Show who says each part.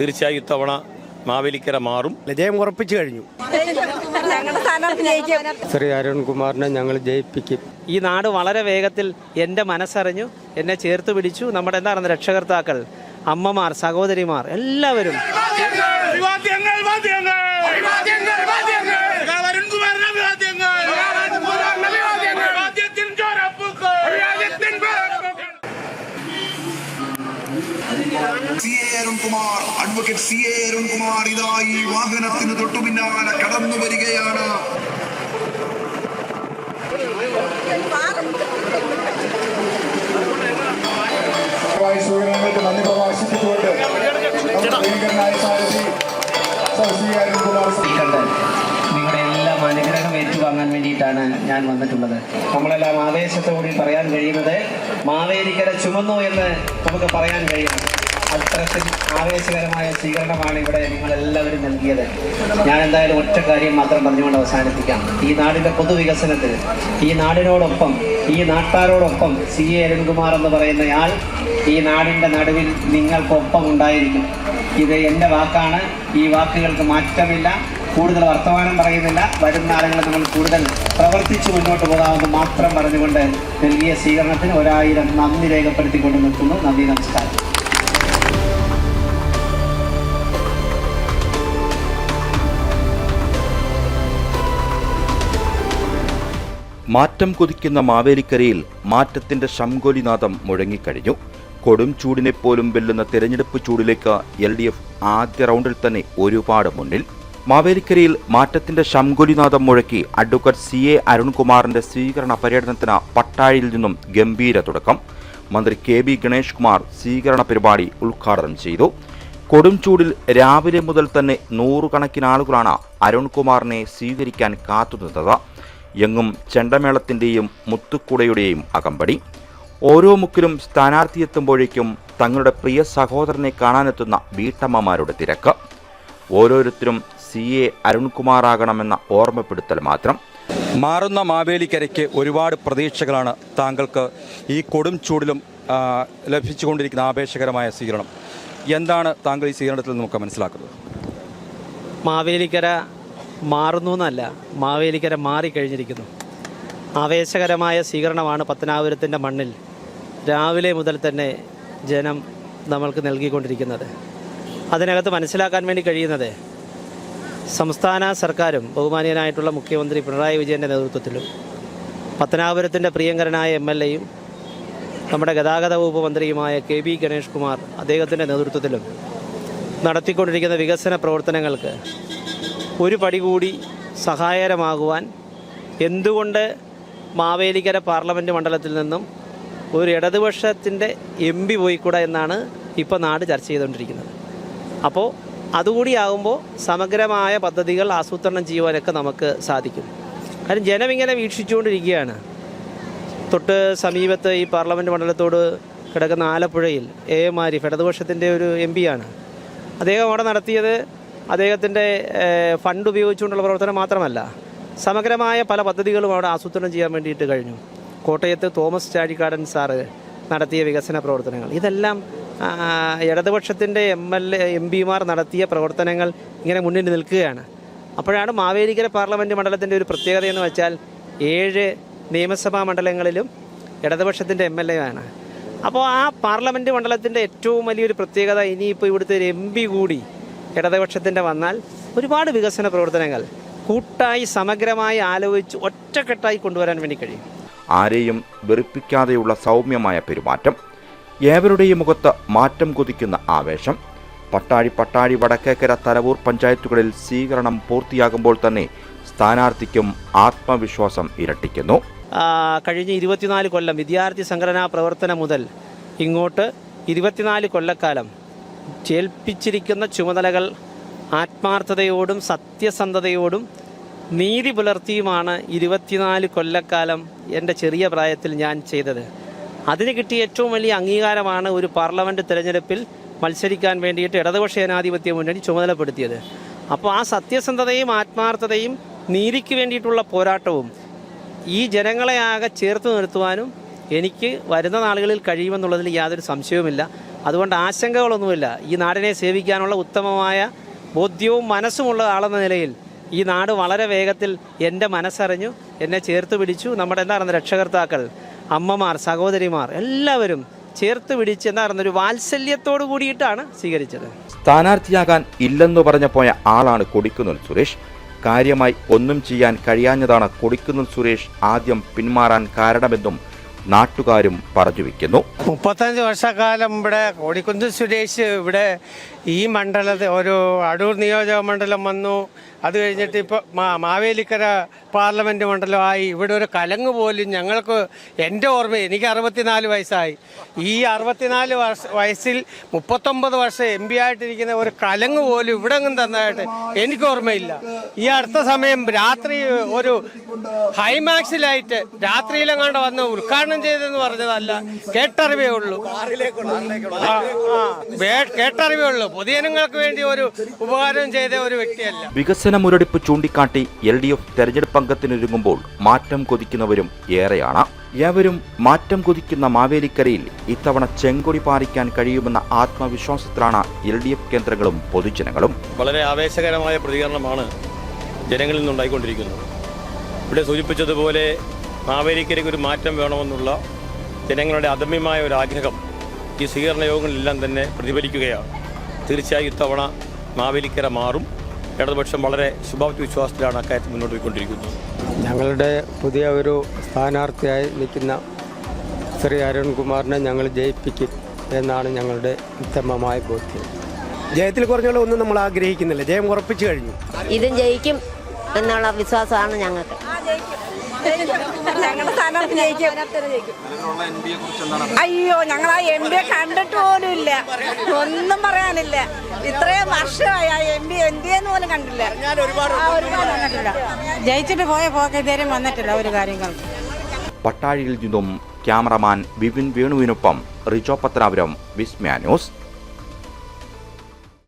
Speaker 1: തീർച്ചയായും ഇത്തവണ മാവേലിക്കര മാറും.
Speaker 2: ജയം ഉറപ്പിച്ചു കഴിഞ്ഞു. ശ്രീ അരുൺകുമാറിനെ ഞങ്ങൾ ജയിപ്പിക്കും.
Speaker 3: ഈ നാട് വളരെ വേഗത്തിൽ എന്റെ മനസ്സറിഞ്ഞു എന്നെ ചേർത്ത് പിടിച്ചു. നമ്മുടെ എന്താണ് രക്ഷകർത്താക്കൾ അമ്മമാർ സഹോദരിമാർ എല്ലാവരും
Speaker 4: C A Arunkumar advocate C A Arunkumar ഇതാ ഈ വാഹനത്തിന് തൊട്ടു പിന്നാലെ കടന്നു വരികയാണ്. സ്വീകരണങ്ങൾക്ക് നന്ദി
Speaker 5: ഏറ്റുവാങ്ങാൻ വേണ്ടിയിട്ടാണ് ഞാൻ വന്നിട്ടുള്ളത്. നമ്മളെല്ലാം ആവേശത്തോടെ പറയാൻ കഴിയുന്നത് മാവേലിക്കര ചുമന്നു എന്ന് നമുക്ക് പറയാൻ കഴിയണം. അത്തരത്തിൽ ആവേശകരമായ സ്വീകരണമാണ് ഇവിടെ നിങ്ങളെല്ലാവരും നൽകിയത്. ഞാൻ എന്തായാലും ഒറ്റ കാര്യം മാത്രം പറഞ്ഞുകൊണ്ട് അവസാനിപ്പിക്കാം. ഈ നാടിന്റെ പൊതുവികസനത്തിൽ ഈ നാടിനോടൊപ്പം ഈ നാട്ടാരോടൊപ്പം സി എ അരുൺകുമാർ എന്ന് പറയുന്നയാൾ ഈ നാടിന്റെ നടുവിൽ നിങ്ങൾക്കൊപ്പം ഉണ്ടായിരിക്കും. ഇത് എന്റെ വാക്കാണ്. ഈ വാക്കുകൾക്ക് മാറ്റമില്ല. കൂടുതൽ വർത്തമാനം പറയുന്നില്ല. വരും നാളുകളിൽ നമ്മൾ കൂടുതൽ പ്രവർത്തിച്ചു മുന്നോട്ട് പോകാമെന്ന് മാത്രം പറഞ്ഞുകൊണ്ട് നൽകിയ സ്വീകരണത്തിന് ഒരായിരം നന്ദി രേഖപ്പെടുത്തിക്കൊണ്ട് നിൽക്കുന്നു നന്ദി നമസ്കാരം.
Speaker 6: മാറ്റം കൊതിക്കുന്ന മാവേലിക്കരയിൽ മാറ്റത്തിന്റെ ശംഖോലിനാഥം മുഴങ്ങിക്കഴിഞ്ഞു. കൊടും ചൂടിനെ പോലും വെല്ലുന്ന തെരഞ്ഞെടുപ്പ് ചൂടിലേക്ക് എൽ ഡി എഫ് ആദ്യ റൗണ്ടിൽ തന്നെ ഒരുപാട് മുന്നിൽ. മാവേലിക്കരയിൽ മാറ്റത്തിന്റെ ശംഖുലിനാഥം മുഴക്കി അഡ്വക്കേറ്റ് സി എ അരുൺകുമാറിന്റെ സ്വീകരണ പര്യടനത്തിന് പട്ടാഴിയിൽ നിന്നും ഗംഭീര തുടക്കം. മന്ത്രി കെ ബി ഗണേഷ് കുമാർ സ്വീകരണ പരിപാടി ഉദ്ഘാടനം ചെയ്തു. കൊടുംചൂടിൽ രാവിലെ മുതൽ തന്നെ നൂറുകണക്കിന് ആളുകളാണ് അരുൺകുമാറിനെ സ്വീകരിക്കാൻ കാത്തുനിന്നത്. എങ്ങും ചെണ്ടമേളത്തിന്റെയും മുത്തുക്കുടയുടെയും അകമ്പടി. ഓരോ മുക്കിലും സ്ഥാനാർത്ഥിയെത്തുമ്പോഴേക്കും തങ്ങളുടെ പ്രിയ സഹോദരനെ കാണാനെത്തുന്ന വീട്ടമ്മമാരുടെ തിരക്ക്. ഓരോരുത്തരും സി എ അരുൺകുമാറാകണമെന്ന ഓർമ്മപ്പെടുത്തൽ മാത്രം.
Speaker 7: മാറുന്ന മാവേലിക്കരയ്ക്ക് ഒരുപാട് പ്രതീക്ഷകളാണ് താങ്കൾക്ക് ഈ കൊടും ചൂടിലും ലഭിച്ചുകൊണ്ടിരിക്കുന്ന ആവേശകരമായ സ്വീകരണം. എന്താണ് താങ്കൾ ഈ സ്വീകരണത്തിൽ നിന്ന് നമുക്ക് മനസ്സിലാക്കുന്നത്?
Speaker 3: മാവേലിക്കര മാറുന്നു എന്നല്ല മാവേലിക്കര മാറിക്കഴിഞ്ഞിരിക്കുന്നു ആവേശകരമായ സ്വീകരണമാണ് പത്തനാപുരത്തിന്റെ മണ്ണിൽ രാവിലെ മുതൽ തന്നെ ജനം നമ്മൾക്ക് നൽകിക്കൊണ്ടിരിക്കുന്നത്. അതിനകത്ത് മനസ്സിലാക്കാൻ വേണ്ടി കഴിയുന്നത് സംസ്ഥാന സർക്കാരും ബഹുമാനീയനായിട്ടുള്ള മുഖ്യമന്ത്രി പിണറായി വിജയന്റെ നേതൃത്വത്തിലും പത്തനാപുരത്തിന്റെ പ്രിയങ്കരനായ എം എൽ എയും നമ്മുടെ ഗതാഗത വകുപ്പ് മന്ത്രിയുമായ കെ ബി ഗണേഷ് കുമാർ അദ്ദേഹത്തിന്റെ നേതൃത്വത്തിലും നടത്തിക്കൊണ്ടിരിക്കുന്ന വികസന പ്രവർത്തനങ്ങൾക്ക് ഒരു പടി കൂടി സഹായകരമാകുവാൻ എന്തുകൊണ്ട് മാവേലിക്കര പാർലമെന്റ് മണ്ഡലത്തിൽ നിന്നും ഒരു ഇടതുപക്ഷത്തിന്റെ എം പി പോയിക്കൂടാ എന്നാണ് ഇപ്പോൾ നാട് ചർച്ച ചെയ്തുകൊണ്ടിരിക്കുന്നത്. അപ്പോൾ അതുകൂടിയാകുമ്പോൾ സമഗ്രമായ പദ്ധതികൾ ആസൂത്രണം ചെയ്യുവാനൊക്കെ നമുക്ക് സാധിക്കും. കാരണം ജനം ഇങ്ങനെ വീക്ഷിച്ചുകൊണ്ടിരിക്കുകയാണ്. തൊട്ട് സമീപത്ത് ഈ പാർലമെന്റ് മണ്ഡലത്തോട് കിടക്കുന്ന ആലപ്പുഴയിൽ എ എം ആരിഫ് ഇടതുപക്ഷത്തിന്റെ ഒരു എം ആണ്. അദ്ദേഹം അവിടെ നടത്തിയത് അദ്ദേഹത്തിന്റെ ഫണ്ട് ഉപയോഗിച്ചുകൊണ്ടുള്ള പ്രവർത്തനം മാത്രമല്ല സമഗ്രമായ പല പദ്ധതികളും അവിടെ ആസൂത്രണം ചെയ്യാൻ വേണ്ടിയിട്ട് കഴിഞ്ഞു. കോട്ടയത്ത് തോമസ് ചാഴിക്കാടൻ സാറ് നടത്തിയ വികസന പ്രവർത്തനങ്ങൾ. ഇതെല്ലാം ഇടതുപക്ഷത്തിന്റെ എം എൽ എ എം പിമാർ നടത്തിയ പ്രവർത്തനങ്ങൾ ഇങ്ങനെ മുന്നിൽ നിൽക്കുകയാണ്. അപ്പോഴാണ് മാവേലിക്കര പാർലമെന്റ് മണ്ഡലത്തിന്റെ ഒരു പ്രത്യേകത എന്ന് വെച്ചാൽ ഏഴ് നിയമസഭാ മണ്ഡലങ്ങളിലും ഇടതുപക്ഷത്തിന്റെ എം എൽ എ ആണ്. അപ്പോൾ ആ പാർലമെന്റ് മണ്ഡലത്തിന്റെ ഏറ്റവും വലിയൊരു പ്രത്യേകത ഇനിയിപ്പോൾ ഇവിടുത്തെ ഒരു എം പി കൂടി ഇടതുപക്ഷത്തിന്റെ വന്നാൽ ഒരുപാട് വികസന പ്രവർത്തനങ്ങൾ കൂട്ടായി സമഗ്രമായി ആലോചിച്ച് ഒറ്റക്കെട്ടായി കൊണ്ടുവരാൻ വേണ്ടി കഴിയും.
Speaker 6: ആരെയും വെറുപ്പിക്കാതെയുള്ള സൗമ്യമായ പെരുമാറ്റം ഏവരുടെയും മുഖത്ത് മാറ്റം കൊതിക്കുന്ന ആവേശം. പട്ടാഴി പട്ടാഴി വടക്കേക്കര തലവൂർ പഞ്ചായത്തുകളിൽ സ്വീകരണം പൂർത്തിയാകുമ്പോൾ തന്നെ സ്ഥാനാർത്ഥിക്കും ആത്മവിശ്വാസം ഇരട്ടിക്കുന്നു.
Speaker 3: കഴിഞ്ഞ ഇരുപത്തിനാല് കൊല്ലം വിദ്യാർത്ഥി സംഘടനാ പ്രവർത്തനം മുതൽ ഇങ്ങോട്ട് ഇരുപത്തിനാല് കൊല്ലക്കാലം ചേൽപ്പിച്ചിരിക്കുന്ന ചുമതലകൾ ആത്മാർത്ഥതയോടും സത്യസന്ധതയോടും നീതി പുലർത്തിയുമാണ് ഇരുപത്തിനാല് കൊല്ലക്കാലം എന്റെ ചെറിയ പ്രായത്തിൽ ഞാൻ ചെയ്തത്. അതിന് കിട്ടിയ ഏറ്റവും വലിയ അംഗീകാരമാണ് ഒരു പാർലമെന്റ് തിരഞ്ഞെടുപ്പിൽ മത്സരിക്കാൻ വേണ്ടിയിട്ട് ഇടതുപക്ഷ ജനാധിപത്യ മുന്നണി ചുമതലപ്പെടുത്തിയത്. അപ്പോൾ ആ സത്യസന്ധതയും ആത്മാർത്ഥതയും നീതിക്ക് വേണ്ടിയിട്ടുള്ള പോരാട്ടവും ഈ ജനങ്ങളെ ആകെ ചേർത്ത് നിർത്തുവാനും എനിക്ക് വരുന്ന നാളുകളിൽ കഴിയുമെന്നുള്ളതിൽ യാതൊരു സംശയവുമില്ല. അതുകൊണ്ട് ആശങ്കകളൊന്നുമില്ല. ഈ നാടിനെ സേവിക്കാനുള്ള ഉത്തമമായ ബോധ്യവും മനസ്സുമുള്ള ആളെന്ന നിലയിൽ ഈ നാട് വളരെ വേഗത്തിൽ എന്റെ മനസ്സറിഞ്ഞു എന്നെ ചേർത്ത് പിടിച്ചു. നമ്മുടെ എന്താ പറയുന്നത് രക്ഷകർത്താക്കൾ അമ്മമാർ സഹോദരിമാർ എല്ലാവരും ചേർത്ത് പിടിച്ച് എന്താ പറയുന്നത് ഒരു വാത്സല്യത്തോട് കൂടിയിട്ടാണ് സ്വീകരിച്ചത്.
Speaker 6: സ്ഥാനാർത്ഥിയാകാൻ ഇല്ലെന്ന് പറഞ്ഞു പോയ ആളാണ് കൊടിക്കുന്നിൽ സുരേഷ്. കാര്യമായി ഒന്നും ചെയ്യാൻ കഴിയാഞ്ഞതാണ് കൊടിക്കുന്നിൽ സുരേഷ് ആദ്യം പിന്മാറാൻ കാരണമെന്നും നാട്ടുകാരും പറഞ്ഞു വയ്ക്കുന്നു
Speaker 2: മുപ്പത്തഞ്ച് വർഷക്കാലം ഇവിടെ കോടിക്കുന്ന് സുരേഷ് ഇവിടെ ഈ മണ്ഡലത്തെ ഒരു അടൂർ നിയോജക മണ്ഡലം വന്നു. അത് കഴിഞ്ഞിട്ട് ഇപ്പോൾ മാവേലിക്കര പാർലമെന്റ് മണ്ഡലമായി. ഇവിടെ ഒരു കലങ്ങ് പോലും ഞങ്ങൾക്ക് എന്റെ ഓർമ്മ എനിക്ക് അറുപത്തിനാല് വയസ്സായി. ഈ അറുപത്തിനാല് വർഷ വയസ്സിൽ മുപ്പത്തൊമ്പത് വർഷം എം പി ആയിട്ടിരിക്കുന്ന ഒരു കലങ്ങ് പോലും ഇവിടെ ഒന്നും തന്നതായിട്ട് എനിക്ക് ഓർമ്മയില്ല. ഈ അടുത്ത സമയം രാത്രി ഒരു ഹൈമാക്സിലായിട്ട് രാത്രിയിലെങ്ങാണ്ട് വന്ന് ഉദ്ഘാടനം ചെയ്തെന്ന് പറഞ്ഞതല്ല. കേട്ടറിവേ ഉള്ളൂ. കേട്ടറിവേ ഉള്ളൂ. പൊതുജനങ്ങൾക്ക് വേണ്ടി ഒരു ഉപകാരം ചെയ്ത ഒരു വ്യക്തിയല്ല.
Speaker 6: വികസന മുരടിപ്പ് ചൂണ്ടിക്കാട്ടി എൽ ഡി എഫ് തെരഞ്ഞെടുപ്പ് അംഗത്തിനൊരുങ്ങുമ്പോൾ മാറ്റം കൊതിക്കുന്നവരും ഏറെയാണ്. ഏവരും മാറ്റം കൊതിക്കുന്ന മാവേലിക്കരയിൽ ഇത്തവണ ചെങ്കൊടി പാലിക്കാൻ കഴിയുമെന്ന ആത്മവിശ്വാസത്തിലാണ് എൽ ഡി എഫ് കേന്ദ്രങ്ങളും പൊതുജനങ്ങളും.
Speaker 1: വളരെ ആവേശകരമായ പ്രതികരണമാണ് ജനങ്ങളിൽ നിന്നുണ്ടായിക്കൊണ്ടിരിക്കുന്നത്. ഇവിടെ സൂചിപ്പിച്ചതുപോലെ മാവേലിക്കരയ്ക്ക് ഒരു മാറ്റം വേണമെന്നുള്ള ജനങ്ങളുടെ അദമ്യമായ ഒരു ആഗ്രഹം ഈ സ്വീകരണ യോഗങ്ങളിലെല്ലാം തന്നെ പ്രതിഫലിക്കുകയാണ്. തീർച്ചയായും ഇത്തവണ മാവേലിക്കര മാറും. ഇടതുപക്ഷം വളരെ ശുഭാപ്തി വിശ്വാസത്തിലാണ് അക്കാര്യത്തിൽ മുന്നോട്ട് പോയിക്കൊണ്ടിരിക്കുന്നത്.
Speaker 2: ഞങ്ങളുടെ പുതിയ ഒരു സ്ഥാനാർത്ഥിയായി നിൽക്കുന്ന ശ്രീ അരുൺകുമാറിനെ ഞങ്ങൾ ജയിപ്പിക്കും എന്നാണ് ഞങ്ങളുടെ ഉത്തമമായ ബോധ്യം. ജയത്തിൽ കുറഞ്ഞുള്ള ഒന്നും നമ്മൾ ആഗ്രഹിക്കുന്നില്ല. ജയം ഉറപ്പിച്ചു കഴിഞ്ഞു.
Speaker 8: ഇതും ജയിക്കും എന്നുള്ള വിശ്വാസമാണ് ഞങ്ങൾക്ക്. ഞങ്ങളുടെ സ്ഥാനാർത്ഥി ജയിക്കും അയ്യോ ഞങ്ങൾ ആ എം പിയെ കണ്ടിട്ട് പോലും ഇല്ല. ഒന്നും പറയാനില്ല. ഇത്രയും വർഷമായി ആ എം പി എം പി എന്ന് പോലും കണ്ടില്ല. ഒരുപാട്
Speaker 9: ജയിച്ചിട്ട് പോയ പോക്ക് വന്നിട്ടില്ല ഒരു കാര്യങ്ങളും.
Speaker 6: പട്ടാഴിയിൽ നിന്നും ക്യാമറമാൻ വിപിൻ വേണുവിനൊപ്പം റിജോ പത്രാപുരം വിസ്മയ ന്യൂസ്.